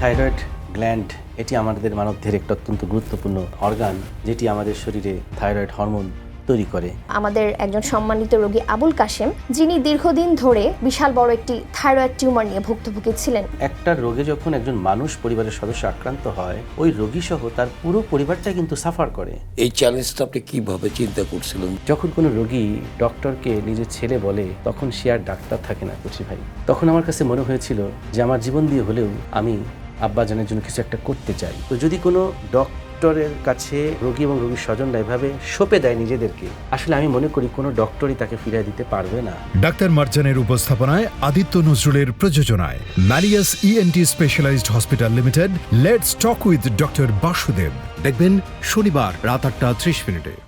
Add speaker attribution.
Speaker 1: Thyroid gland এটি আমাদের মানবদের একটা অত্যন্ত গুরুত্বপূর্ণ অর্গান যেটি আমাদের শরীরে থাইরয়েড হরমোন তৈরি করে।
Speaker 2: আমাদের একজন সম্মানিত রোগী আবুল কাশেম যিনি দীর্ঘদিন ধরে বিশাল বড় একটি থাইরয়েড টিউমার নিয়ে ভুক্তভোগী ছিলেন।
Speaker 1: একটা রোগে যখন একজন মানুষ পরিবারের সদস্য আক্রান্ত হয় ওই রোগী সহ তার পুরো পরিবারটা কিন্তু সাফার করে।
Speaker 3: এই চ্যালেঞ্জটা আপনি কীভাবে চিন্তা করছিলেন?
Speaker 1: যখন কোনো রোগী ডক্টরকে নিজের ছেলে বলে তখন সে আর ডাক্তার থাকে না কুচি ভাই। তখন আমার কাছে মনে হয়েছিল যে আমার জীবন দিয়ে হলেও আমি আব্বাজানের জন্য কিছু একটা করতে চাই। তো যদি কোনো ডক্টরের কাছে রোগী এবং রোগীর স্বজনরা এভাবে সঁপে দেয় নিজেদেরকে, আসলে আমি মনে করি কোনো ডক্টরই তাকে ফিরিয়ে দিতে পারবে না।
Speaker 4: ডাক্তার মার্জানের উপস্থাপনায় আদিত্য নজরুলের প্রযোজনায় Marius ENT specialized hospital limited let's talk with doctor Basudeb. দেখবেন শনিবার রাত আটটা ত্রিশ মিনিটে।